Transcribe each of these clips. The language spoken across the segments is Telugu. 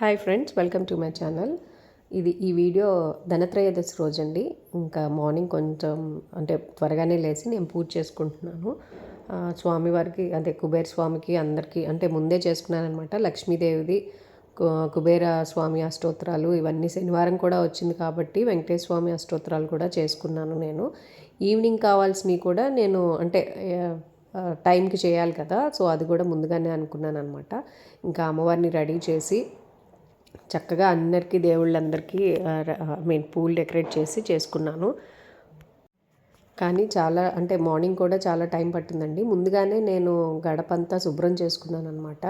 Hi friends welcome to my channel ఇది ఈ వీడియో ధనత్రయోదశి రోజు అండి ఇంకా మార్నింగ్ కొంచెం అంటే త్వరగానే లేచి నేను పూజ చేసుకుంటున్నాను. స్వామివారికి అంటే కుబేర స్వామికి అందరికీ అంటే ముందే చేసుకున్నాను అనమాట లక్ష్మీదేవిది కుబేర స్వామి అష్టోత్తరాలు ఇవన్నీ శనివారం కూడా వచ్చింది కాబట్టి వెంకటేశ్వర స్వామి అష్టోత్తరాలు కూడా చేసుకున్నాను నేను. ఈవినింగ్ కావాల్సినవి కూడా నేను అంటే టైంకి చేయాలి కదా సో అది కూడా ముందుగానే అనుకున్నాను అనమాట ఇంకా అమ్మవారిని రెడీ చేసి చక్కగా అందరికీ దేవుళ్ళందరికీ ఐ మీన్ పూలు డెకరేట్ చేసి చేసుకున్నాను. కానీ చాలా అంటే మార్నింగ్ కూడా చాలా టైం పట్టిందండి. ముందుగానే నేను గడపంతా శుభ్రం చేసుకున్నాను అనమాట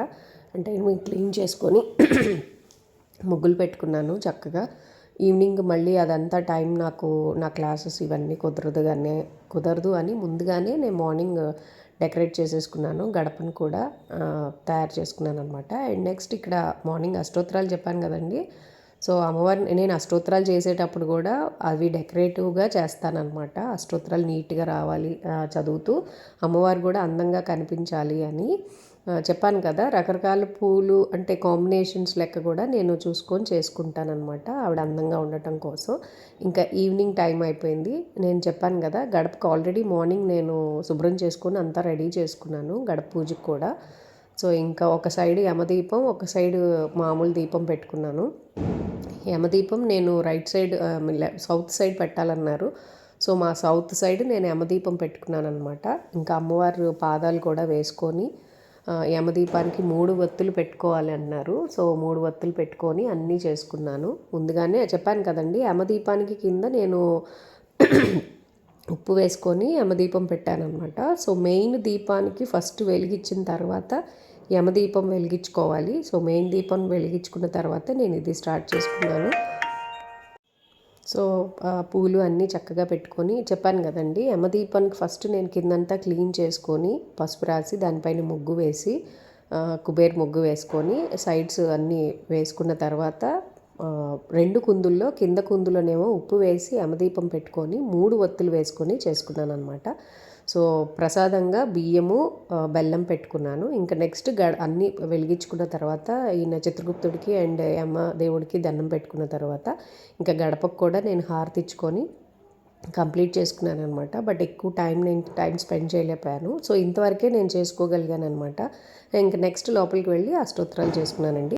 అంటే క్లీన్ చేసుకొని ముగ్గులు పెట్టుకున్నాను చక్కగా. ఈవినింగ్ మళ్ళీ అదంతా టైం నాకు నా క్లాసెస్ ఇవన్నీ కుదరదు కానీ కుదరదు అని ముందుగానే నేను మార్నింగ్ డెకరేట్ చేసేసుకున్నాను గడపను కూడా తయారు చేసుకున్నాను అనమాట అండ్ నెక్స్ట్ ఇక్కడ మార్నింగ్ అష్టోత్తరాలు చెప్పాను కదండి. సో అమ్మవారిని నేను అష్టోత్తరాలు చేసేటప్పుడు కూడా అవి డెకరేటివ్గా చేస్తానన్నమాట. అష్టోత్తరాలు నీట్గా రావాలి చదువుతూ అమ్మవారు కూడా అందంగా కనిపించాలి అని. చెప్పాను కదా రకరకాల పూలు అంటే కాంబినేషన్స్ లెక్క కూడా నేను చూసుకొని చేసుకుంటానమాట ఆవిడ అందంగా ఉండటం కోసం. ఇంకా ఈవినింగ్ టైం అయిపోయింది. నేను చెప్పాను కదా గడపకు ఆల్రెడీ మార్నింగ్ నేను శుభ్రం చేసుకొని అంతా రెడీ చేసుకున్నాను గడప పూజకి కూడా. సో ఇంకా ఒక సైడ్ యమదీపం ఒక సైడ్ మామూలు దీపం పెట్టుకున్నాను. యమదీపం నేను రైట్ సైడ్ సౌత్ సైడ్ పెట్టాలన్నారు. సో మా సౌత్ సైడ్ నేను యమదీపం పెట్టుకున్నాను అనమాట ఇంకా అమ్మవారు పాదాలు కూడా వేసుకొని యమదీపానికి మూడు వత్తులు పెట్టుకోవాలి అన్నారు. సో మూడు వత్తులు పెట్టుకొని అన్నీ చేసుకున్నాను. ముందుగానే చెప్పాను కదండి యమదీపానికి కింద నేను ఉప్పు వేసుకొని యమదీపం పెట్టానమాట సో మెయిన్ దీపానికి ఫస్ట్ వెలిగించిన తర్వాత యమదీపం వెలిగించుకోవాలి. సో మెయిన్ దీపం వెలిగించుకున్న తర్వాత నేను ఇది స్టార్ట్ చేసుకున్నాను. సో పూలు అన్నీ చక్కగా పెట్టుకొని చెప్పాను కదండి యమదీపానికి ఫస్ట్ నేను కిందంతా క్లీన్ చేసుకొని పసుపు రాసి దానిపైన ముగ్గు వేసి కుబేర్ ముగ్గు వేసుకొని సైడ్స్ అన్నీ వేసుకున్న తర్వాత రెండు కుందుల్లో కింద కుందులోనేమో ఉప్పు వేసి యమదీపం పెట్టుకొని మూడు ఒత్తులు వేసుకొని చేసుకున్నాను అనమాట సో ప్రసాదంగా బియ్యము బెల్లం పెట్టుకున్నాను. ఇంకా నెక్స్ట్ గ అన్నీ వెలిగించుకున్న తర్వాత ఈయన చిత్రగుప్తుడికి అండ్ అమ్మ దేవుడికి దండం పెట్టుకున్న తర్వాత ఇంకా గడపకు కూడా నేను హారతిచ్చుకొని కంప్లీట్ చేసుకున్నాను అనమాట బట్ ఎక్కువ టైం నేను టైం స్పెండ్ చేయలేకపోయాను. సో ఇంతవరకే నేను చేసుకోగలిగాను అనమాట ఇంకా నెక్స్ట్ లోపలికి వెళ్ళి అష్టోత్తరాలు చేసుకున్నానండి.